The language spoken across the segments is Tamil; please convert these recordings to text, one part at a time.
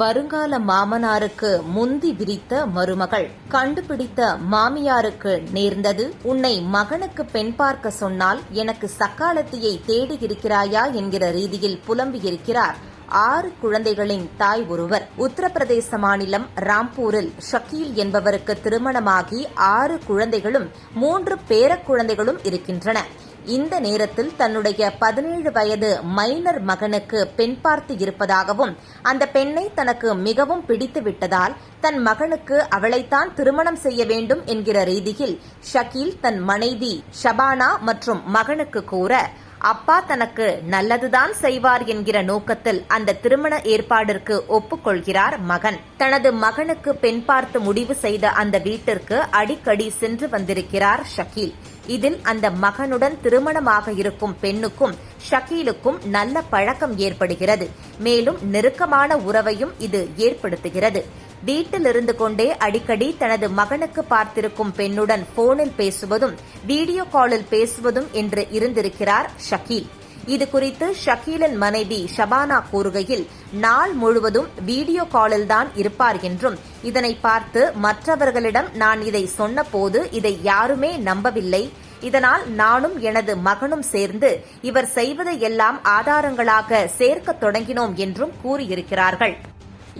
வருங்கால மாமனாருக்கு முந்தி விரித்த மருமகள் கண்டுபிடித்த மாமியாருக்கு நேர்ந்தது. உன்னை மகனுக்கு பெண் பார்க்க சொன்னால் எனக்கு சக்காலத்தியை தேடி இருக்கிறாயா என்கிற ரீதியில் புலம்பியிருக்கிறார் ஆறு குழந்தைகளின் தாய் ஒருவர். உத்தரப்பிரதேச மாநிலம் ராம்பூரில் ஷக்கீல் என்பவருக்கு திருமணமாகி ஆறு குழந்தைகளும் மூன்று பேரக்குழந்தைகளும் இருக்கின்றன. இந்த நேரத்தில் தன்னுடைய பதினேழு வயது மைனர் மகனுக்கு பெண் பார்த்து இருப்பதாகவும் அந்த பெண்ணை தனக்கு மிகவும் பிடித்து விட்டதால் தன் மகனுக்கு அவளைத்தான் திருமணம் செய்ய வேண்டும் என்கிற ரீதியில் ஷக்கீல் தன் மனைவி ஷபானா மற்றும் மகனுக்கு கூற அப்பா தனக்கு நல்லதுதான் செய்வார் என்கிற நோக்கத்தில் அந்த திருமண ஏற்பாடிற்கு ஒப்புக்கொள்கிறார் மகன். தனது மகனுக்கு பெண் பார்த்து முடிவு செய்த அந்த வீட்டிற்கு அடிக்கடி சென்று வந்திருக்கிறார் ஷக்கீல் இதில் அந்த மகனுடன் திருமணமாக இருக்கும் பெண்ணுக்கும் ஷக்கீலுக்கும் நல்ல பழக்கம் ஏற்படுகிறது. மேலும் நெருக்கமான உறவையும் இது ஏற்படுத்துகிறது. வீட்டில் இருந்து கொண்டே அடிக்கடி தனது மகனுக்கு பார்த்திருக்கும் பெண்ணுடன் போனில் பேசுவதும் வீடியோ காலில் பேசுவதும் என்று இருந்திருக்கிறார் ஷக்கீல். இது குறித்து ஷக்கீலின் மனைவி ஷபானா கூறுகையில் நாள் முழுவதும் வீடியோ காலில்தான் இருப்பார் என்றும் இதனை பார்த்து மற்றவர்களிடம் நான் இதை சொன்னபோது இதை யாருமே நம்பவில்லை. இதனால் நானும் எனது மகனும் சேர்ந்து இவர் செய்வதை எல்லாம் ஆதாரங்களாக சேர்க்கத் தொடங்கினோம் என்றும் கூறியிருக்கிறார்கள்.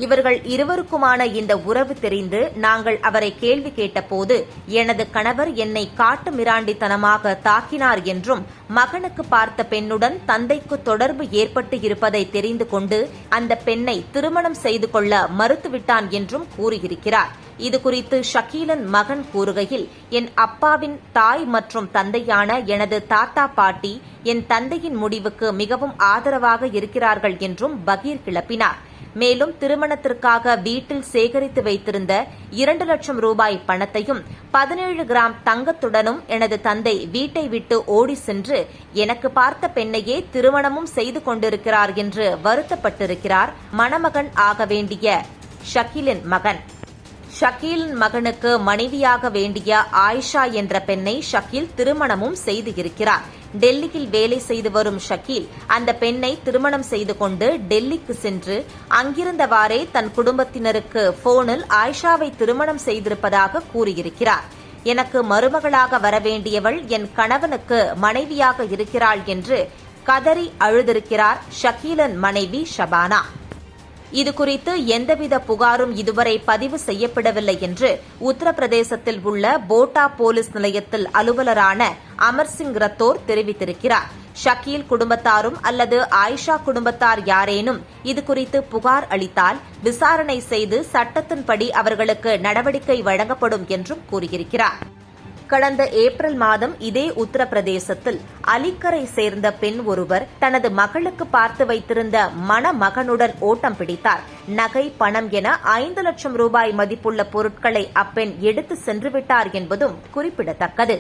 இவர்கள் இருவருக்குமான இந்த உறவு தெரிந்து நாங்கள் அவரை கேள்வி கேட்டபோது எனது கணவர் என்னை காட்டு மிராண்டித்தனமாக தாக்கினார் என்றும் மகனுக்கு பார்த்த பெண்ணுடன் தந்தைக்கு தொடர்பு ஏற்பட்டு இருப்பதை தெரிந்து கொண்டு அந்த பெண்ணை திருமணம் செய்து கொள்ள மறுத்துவிட்டான் என்றும் கூறியிருக்கிறார். இதுகுறித்து ஷக்கீலன் மகன் கூறுகையில் என் அப்பாவின் தாய் மற்றும் தந்தையான எனது தாத்தா பாட்டி என் தந்தையின் முடிவுக்கு மிகவும் ஆதரவாக இருக்கிறார்கள் என்றும் பகீர் கிளப்பினார். மேலும் திருமணத்திற்காக வீட்டில் சேகரித்து வைத்திருந்த இரண்டு லட்சம் ரூபாய் பணத்தையும் பதினேழு கிராம் தங்கத்துடனும் எனது தந்தை வீட்டை விட்டு ஓடி சென்று எனக்கு பார்த்த பெண்ணையே திருமணமும் செய்து கொண்டிருக்கிறார் என்று வருத்தப்பட்டிருக்கிறார் மணமகன் ஆக வேண்டிய ஷக்கிலின் மகன். ஷக்கீலின் மகனுக்கு மனைவியாக வேண்டிய ஆயிஷா என்ற பெண்ணை ஷக்கீல் திருமணமும் செய்து இருக்கிறார் டெல்லியில் வேலை செய்து வரும் ஷக்கீல் அந்த பெண்ணை திருமணம் செய்து கொண்டு டெல்லிக்கு சென்று அங்கிருந்தவாறே தன் குடும்பத்தினருக்கு போனில் ஆயிஷாவை திருமணம் செய்திருப்பதாக கூறியிருக்கிறார். எனக்கு மருமகளாக வரவேண்டியவள் என் கணவனுக்கு மனைவியாக இருக்கிறாள் என்று கதறி அழுதிருக்கிறார் ஷக்கீலன் மனைவி ஷபானா. இதுகுறித்து எந்தவித புகாரும் இதுவரை பதிவு செய்யப்படவில்லை என்று உத்தரப்பிரதேசத்தில் உள்ள போட்டா போலீஸ் நிலையத்தில் அலுவலரான அமர்சிங் ரத்தோர் தெரிவித்திருக்கிறார். ஷக்கீல் குடும்பத்தாரும் அல்லது ஆயிஷா குடும்பத்தார் யாரேனும் இதுகுறித்து புகார் அளித்தால் விசாரணை செய்து சட்டத்தின்படி அவர்களுக்கு நடவடிக்கை வழங்கப்படும் என்றும் கூறியிருக்கிறார். கடந்த ஏப்ரல் மாதம் இதே உத்தரப்பிரதேசத்தில் அலிக்கரை சேர்ந்த பெண் ஒருவர் தனது மகளுக்கு பார்த்து வைத்திருந்த மணமகனுடன் ஓட்டம் பிடித்தார். நகை பணம் என ஐந்து லட்சம் ரூபாய் மதிப்புள்ள பொருட்களை அப்பெண் எடுத்து சென்றுவிட்டார் என்பதும் குறிப்பிடத்தக்கது.